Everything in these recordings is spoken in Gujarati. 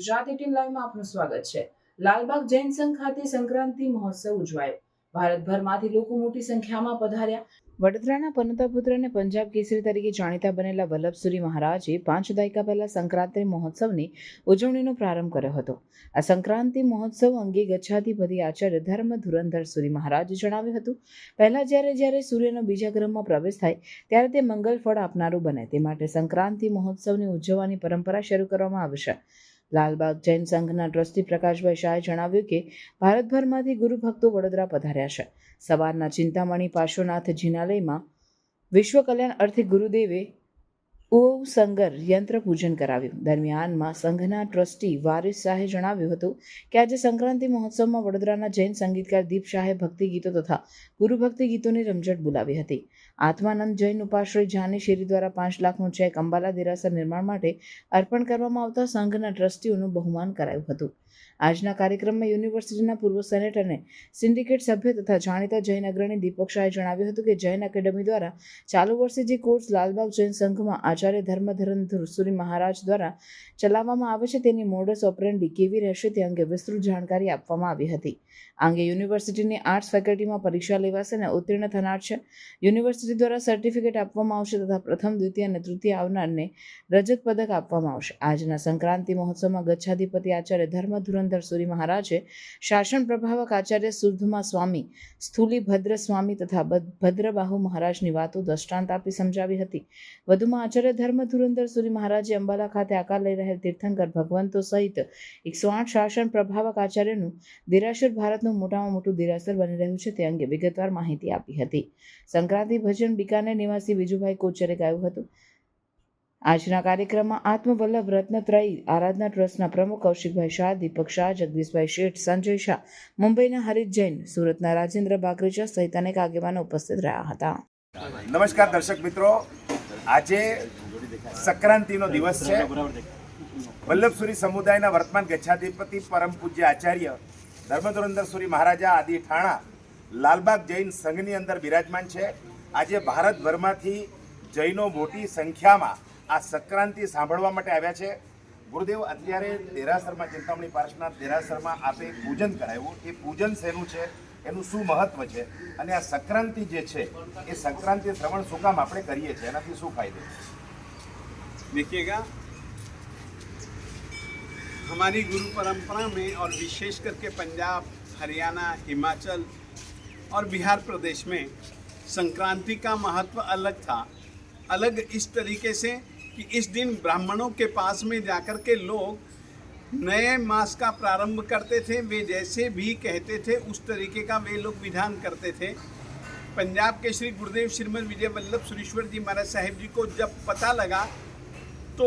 ગુજરાતી ટીમ લાઈવમાં આપનું સ્વાગત છે. લાલબાગ જૈન સંઘ ખાતે સંક્રાંતિ મહોત્સવ ઉજવાયો. ભારતભરમાંથી લોકો મોટી સંખ્યામાં પધાર્યા. વડોદરાના પનોતા પુત્ર અને પંજાબ કેસરી તરીકે જાણીતા બનેલા વલ્લભસુરી મહારાજે પાંચ દાયકા પહેલા સંક્રાંતિ મહોત્સવની ઉજવણીનો પ્રારંભ કર્યો હતો. આ સંક્રાંતિ મહોત્સવ અંગે ગચ્છાધિપતિ આચાર્ય ધર્મ ધુરંધર સુરી મહારાજે જણાવ્યું હતું. પહેલા જ્યારે જ્યારે સૂર્યનો બીજા ગ્રહમાં પ્રવેશ થાય, ત્યારે તે મંગલ ફળ આપનારું બને. તે માટે સંક્રાંતિ મહોત્સવની ઉજવવાની પરંપરા શરૂ કરવામાં આવશે લાલબાગ જૈન સંઘના ટ્રસ્ટી પ્રકાશભાઈ શાહે જણાવ્યું કે, ભારતભરમાંથી ગુરુ ભક્તો વડોદરા પધાર્યા છે. સવારના ચિંતામણી પાર્શ્વનાથ જિનાલયમાં વિશ્વ કલ્યાણ અર્થે ગુરુદેવે ઉવ સંગર યંત્ર પૂજન કરાવ્યું. દરમિયાનમાં સંઘના ટ્રસ્ટી વારિસ શાહે જણાવ્યું હતું કે, આજે સંક્રાંતિ મહોત્સવમાં વડોદરાના જૈન સંગીતકાર દીપ શાહે ભક્તિ ગીતો તથા ગુરુભક્તિ ગીતોની રમઝટ બોલાવી હતી. આત્માનંદ જૈન ઉપાશ્રય જાની શેરી દ્વારા પાંચ લાખનું ચેક અંબાલા દેરાસર નિર્માણ માટે અર્પણ કરવામાં આવતા સંઘના ટ્રસ્ટીઓનું બહુમાન કરાયું હતું. આજના કાર્યક્રમમાં યુનિવર્સિટીના પૂર્વ સેનેટ અને સિન્ડિકેટ સભ્ય તથા જાણીતા જૈન અગ્રણી દીપક શાહે જણાવ્યું હતું કે જૈન એકેડમી દ્વારા ચાલુ વર્ષે જે કોર્સ લાલબાગ જૈન સંઘમાં આચાર્ય ધર્મધરન ધુરસુરી મહારાજ દ્વારા ચલાવવામાં આવે છે તેની મોડસ ઓપરેન્ડી કેવી રહેશે તે અંગે વિસ્તૃત જાણકારી આપવામાં આવી હતી. આ અંગે યુનિવર્સિટીની આર્ટ્સ ફેકલ્ટીમાં પરીક્ષા લેવાશે અને ઉત્તીર્ણ થનાર છે. યુનિવર્સિટી દ્વારા સર્ટિફિકેટ આપવામાં આવશે તથા પ્રથમ, દ્વિતીય અને તૃતીય આવનારને રજત પદક આપવામાં આવશે. આજના સંક્રાંતિ મહોત્સવમાં ગચ્છાધિપતિ આચાર્ય ધર્મ ધુરંધર સુરી મહારાજે શાસન પ્રભાવક આચાર્ય સુરધમા સ્વામી, સ્થુલી ભદ્ર સ્વામી તથા ભદ્રબાહુ મહારાજની વાતો દ્રષ્ટાંત આપી સમજાવી હતી. વધુમાં આચાર્ય ધર્મ ધુરંધર સુરી મહારાજે અંબાલા ખાતે આકાર લઈ રહેલ તીર્થંકર ભગવંતો સહિત એકસો આઠ શાસન પ્રભાવક આચાર્યનું દેરાસર ભારતનું મોટામાં મોટું દેરાસર બની રહ્યું છે તે અંગે વિગતવાર માહિતી આપી હતી. સંક્રાંતિ ભજન બિકાનેર નિવાસી વિજુભાઈ કોચરે ગાયું હતું. આજના કાર્યક્રમમાં આત્મવલ્લભ રત્નત્રયી, આરાધના ટ્રસ્ટના પ્રમુખ કૌશિકભાઈ શાહ, દીપક શાહ, જગદીશભાઈ શેઠ, સંજય શાહ, મુંબઈના હરીશ જૈન, સુરતના રાજેન્દ્ર બાકરેચા સહિત અનેક આગેવાનો ઉપસ્થિત રહ્યા હતા. નમસ્કાર દર્શક મિત્રો. આજે સંક્રાંતિનો દિવસ છે. વલ્લભસુરી સમુદાયના વર્તમાન ગચ્છાધિપતિ પરમ પૂજ્ય આચાર્ય ધર્મધુરંદર સુરી મહારાજા આદિ ઠાણા લાલબાગ જૈન સંઘની અંદર બિરાજમાન છે. આજે ભારતભરમાંથી જૈનો મોટી સંખ્યામાં આ સંક્રાંતિ સાંભળવા માટે આવ્યા છે ગુરુદેવ અત્યારે દેરાસરમાં ચિંતામણી પાર્શનાથ દેરાસરમાં આપે એક પૂજન કરાવ્યું એ પૂજન શેનું છે એનું શું મહત્વ છે અને આ સંક્રાંતિ જે છે એ સંક્રાંતિ શ્રવણ શું કામ આપણે કરીએ છીએ એનાથી શું ફાયદો देखिएगा हमारी गुरु परंपरा में और विशेष करके पंजाब हरियाणा हिमाचल और बिहार प्रदेश में संक्रांति का महत्व अलग था। अलग इस तरीके से कि इस दिन ब्राह्मणों के पास में जाकर के लोग नए मास का प्रारंभ करते थे। वे जैसे भी कहते थे, उस तरीके का वे लोग विधान करते थे। पंजाब के श्री गुरुदेव श्रीमद विजय वल्लभ सुरेश्वर जी महाराज साहिब जी को जब पता लगा तो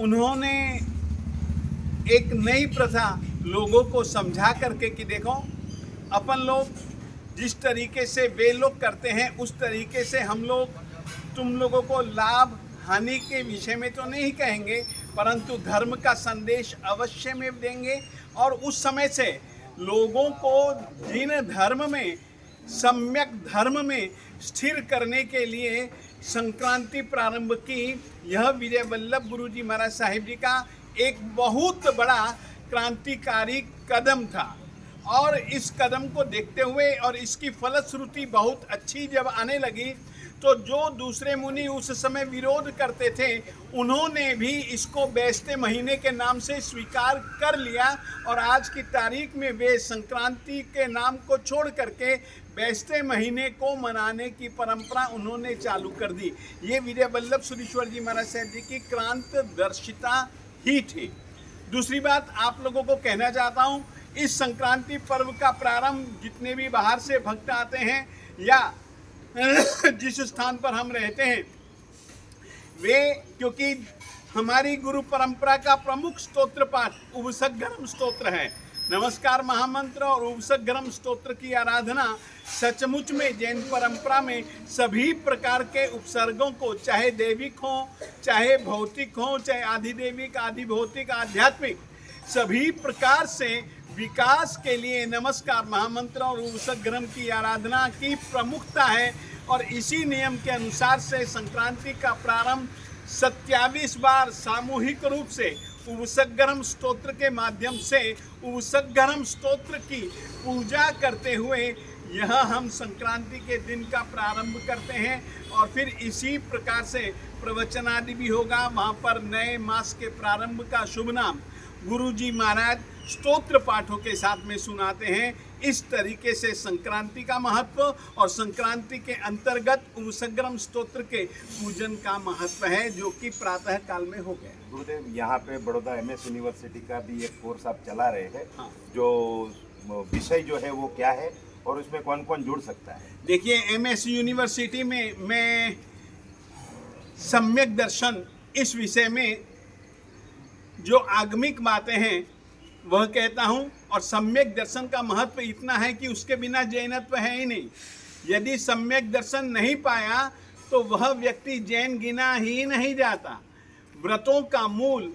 उन्होंने एक नई प्रथा लोगों को समझा करके कि देखो, अपन लोग जिस तरीके से वे लोग करते हैं, उस तरीके से हम लोग, तुम लोगों को लाभ, हानि के विषय में तो नहीं कहेंगे, परंतु धर्म का संदेश अवश्य में देंगे। और उस समय से लोगों को जिन धर्म में, सम्यक धर्म में स्थिर करने के लिए संक्रांति प्रारंभ की। यह विजय वल्लभ गुरु जी महाराज साहिब जी का एक बहुत बड़ा क्रांतिकारी कदम था। और इस कदम को देखते हुए और इसकी फलश्रुति बहुत अच्छी जब आने लगी तो जो दूसरे मुनि उस समय विरोध करते थे, उन्होंने भी इसको बैसते महीने के नाम से स्वीकार कर लिया और आज की तारीख में वे संक्रांति के नाम को छोड़ करके बैसते महीने को मनाने की परंपरा उन्होंने चालू कर दी। ये विजय वल्लभ सुरेश्वर जी महाराज साहब जी की क्रांत दर्शिता ही थी। दूसरी बात आप लोगों को कहना चाहता हूँ इस संक्रांति पर्व का प्रारंभ जितने भी बाहर से भक्त आते हैं या जिस स्थान पर हम रहते हैं, वे, क्योंकि हमारी गुरु परंपरा का प्रमुख स्तोत्र पाठ उपसगरम स्तोत्र है। नमस्कार महामंत्र और उपसगरम स्तोत्र की आराधना सचमुच में जैन परंपरा में सभी प्रकार के उपसर्गों को, चाहे देविक हो, चाहे भौतिक हो, चाहे आधिदेविक आधि भौतिक आध्यात्मिक, सभी प्रकार से विकास के लिए नमस्कार महामंत्र और उपसग्रम की आराधना की प्रमुखता है और इसी नियम के अनुसार से संक्रांति का प्रारंभ सत्यावीस बार सामूहिक रूप से उपसगरम स्तोत्र के माध्यम से उपसगरम स्तोत्र की पूजा करते हुए यह हम संक्रांति के दिन का प्रारंभ करते हैं और फिर इसी प्रकार से प्रवचन आदि भी होगा। वहाँ पर नए मास के प्रारंभ का शुभ नाम गुरु जी महाराज स्तोत्र पाठों के साथ में सुनाते हैं। इस तरीके से संक्रांति का महत्व और संक्रांति के अंतर्गत उपसंग्रम स्तोत्र के पूजन का महत्व है जो कि प्रातः काल में हो गया। गुरुदेव यहाँ पे बड़ौदा एम यूनिवर्सिटी का भी एक कोर्स आप चला रहे हैं हाँ। जो विषय जो है वो क्या है और उसमें कौन कौन जुड़ सकता है? देखिए एम यूनिवर्सिटी में मैं सम्यक दर्शन इस विषय में जो आगमिक बातें हैं वह कहता हूँ, और सम्यक दर्शन का महत्व इतना है कि उसके बिना जैनत्व है ही नहीं। यदि सम्यक दर्शन नहीं पाया तो वह व्यक्ति जैन गिना ही नहीं जाता। व्रतों का मूल,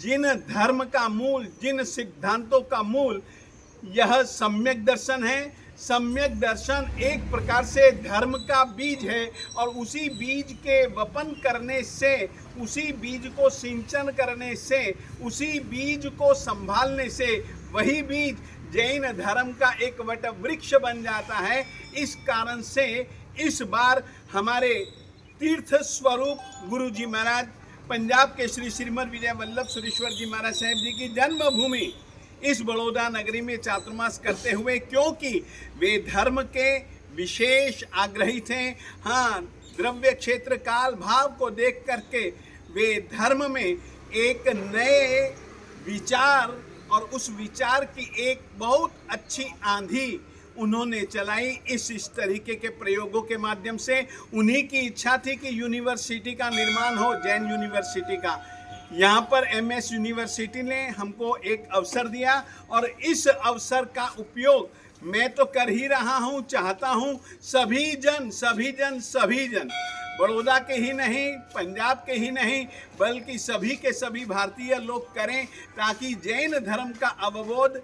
जिन धर्म का मूल, जिन सिद्धांतों का मूल, यह सम्यक दर्शन है। सम्यक दर्शन एक प्रकार से धर्म का बीज है और उसी बीज के वपन करने से, उसी बीज को सिंचन करने से, उसी बीज को संभालने से वही बीज जैन धर्म का एक वट वृक्ष बन जाता है। इस कारण से इस बार हमारे तीर्थ स्वरूप गुरु जी महाराज, पंजाब के श्री श्रीमद विजय वल्लभ सुरेश्वर जी महाराज साहेब जी की जन्मभूमि इस बड़ौदा नगरी में चातुर्मास करते हुए, क्योंकि वे धर्म के विशेष आग्रही थे। हाँ द्रव्य क्षेत्र काल भाव को देख करके वे धर्म में एक नए विचार और उस विचार की एक बहुत अच्छी आंधी उन्होंने चलाई। इस इस तरीके के प्रयोगों के माध्यम से उन्हीं की इच्छा थी कि यूनिवर्सिटी का निर्माण हो, जैन यूनिवर्सिटी का। यहाँ पर एम एस यूनिवर्सिटी ने हमको एक अवसर दिया और इस अवसर का उपयोग मैं तो कर ही रहा हूँ, चाहता हूँ सभी जन सभी जन सभी जन। बड़ौदा के ही नहीं, पंजाब के ही नहीं, बल्कि सभी के सभी भारतीय लोग करें ताकि जैन धर्म का अवबोध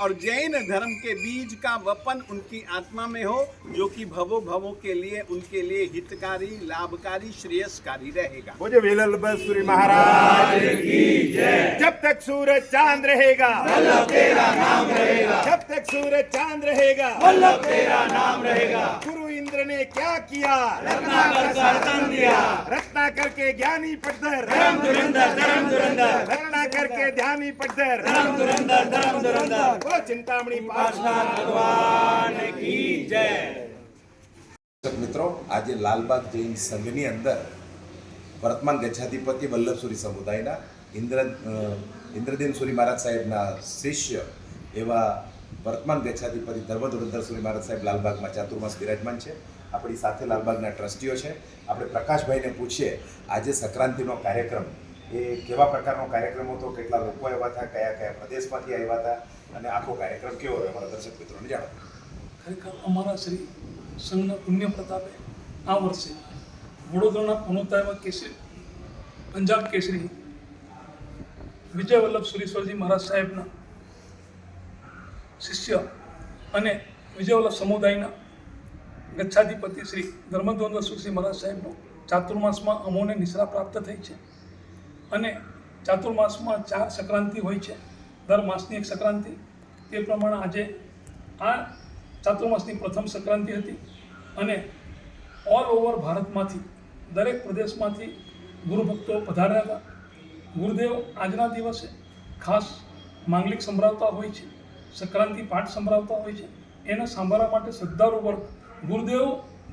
और जैन धर्म के बीज का वपन उनकी आत्मा में हो जो कि भवो भवो के लिए उनके लिए हितकारी लाभकारी श्रेयस्कारी रहेगा। मुझे विलल बसूरी महाराज की जय। जब तक सूरज चाँद रहेगा तेरा नाम रहेगा। जब तक सूरज चाँद रहेगा तेरा नाम रहेगा। गुरु इंद्र ने क्या किया? रत्नाकर दिया। रत्नाकर के ज्ञानी पटधर धर्म धुरंधर धर्म धुरंधर रत्नाकर के ध्यानी पटधर धर्म धुरंधर धर्म धुरंधर वो चिंतामणी पार्षद भगवान की जय દર્શક મિત્રો આજે લાલબાગ જૈન સંઘની અંદર વર્તમાન ગચ્છાધિપતિ વલ્લભસુરી સમુદાયના ઇન્દ્ર અ, ઇન્દ્રદેન સુરી મહારાજ સાહેબના શિષ્ય એવા વર્તમાન ગચ્છાધિપતિ ધર્મધુરંધર સુરી મહારાજ સાહેબ લાલબાગમાં ચાતુર્માસ બિરાજમાન છે આપણી સાથે લાલબાગના ટ્રસ્ટીઓ છે. આપણે પ્રકાશભાઈને પૂછીએ, આજે સંક્રાંતિનો કાર્યક્રમ, એ કેવા પ્રકારનો કાર્યક્રમ હતો? કેટલા લોકો આવ્યા હતા? કયા કયા પ્રદેશમાંથી આવ્યા હતા? અને આખો કાર્યક્રમ કેવો રહ્યો? અમારા દર્શક મિત્રોને જાણો ખરેખર અમારા શ્રી સંઘના પુણ્ય પ્રતાપે આ વર્ષે વડોદરાના પુનોતા કેસરી, પંજાબ કેસરી વિજય વલ્લભ સુરેશ્વરજી મહારાજ સાહેબના શિષ્ય અને વિજય વલ્લભ સમુદાયના ગચ્છાધિપતિ શ્રી ધર્મદ્વંદ સુશ્રી મહારાજ સાહેબનો ચાતુર્માસમાં અમોને નિશ્રા પ્રાપ્ત થઈ છે. અને ચાતુર્માસમાં ચાર સંક્રાંતિ હોય છે. દર માસની એક સંક્રાંતિ. તે પ્રમાણે આજે આ ચાતુર્માસની પ્રથમ સંક્રાંતિ હતી. અને ઓલ ઓવર ભારતમાંથી, દરેક પ્રદેશમાંથી ગુરુભક્તો પધાર્યા હતા. ગુરુદેવ આજના દિવસે ખાસ માંગલિક સંભળાવતા હોય છે. સંક્રાંતિ પાઠ સંભળાવતા હોય છે. એને સાંભળવા માટે શ્રદ્ધાળુ વર્ગ ગુરુદેવ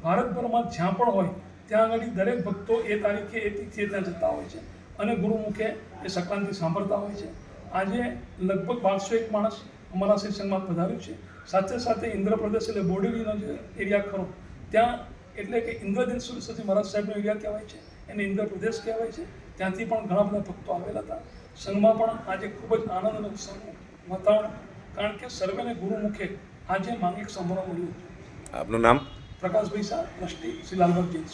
ભારતભરમાં જ્યાં પણ હોય, ત્યાં આગળ દરેક ભક્તો એ તારીખે એ તિથિએ ત્યાં જતા હોય છે. અને ગુરુમુખે એ સંક્રાંતિ સાંભળતા હોય છે. આજે લગભગ બારસો એક માણસ અમારા સંઘમાં પધાર્યું છે. સાથે સાથે ઇન્દ્રપ્રદેશ એટલે બોડેલીનો જે એરિયા ખરો, ત્યાં એટલે કે ઇન્દ્રદિન સરસ્વતી મહારાજ સાહેબનો એરિયા કહેવાય છે એને ઇન્દ્રપ્રદેશ કહેવાય છે. ત્યાંથી પણ ઘણા બધા ભક્તો આવેલા હતા. સંઘમાં પણ આજે ખૂબ જ આનંદ અને ઉત્સાહનું વાતાવરણ, કારણ કે સર્વેને ગુરુમુખે આજે માંગિક સંભળવા મળ્યું. આપનું નામ? Prakashbhai Shah trustee Shri Lalbaug Jain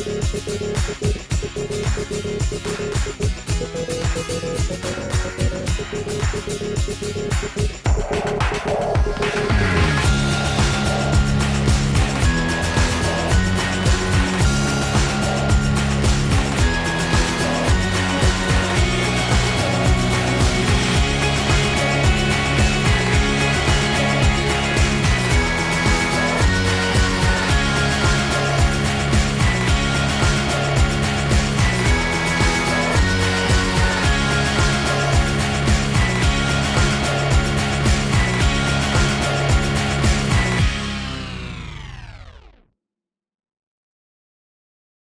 Thank you.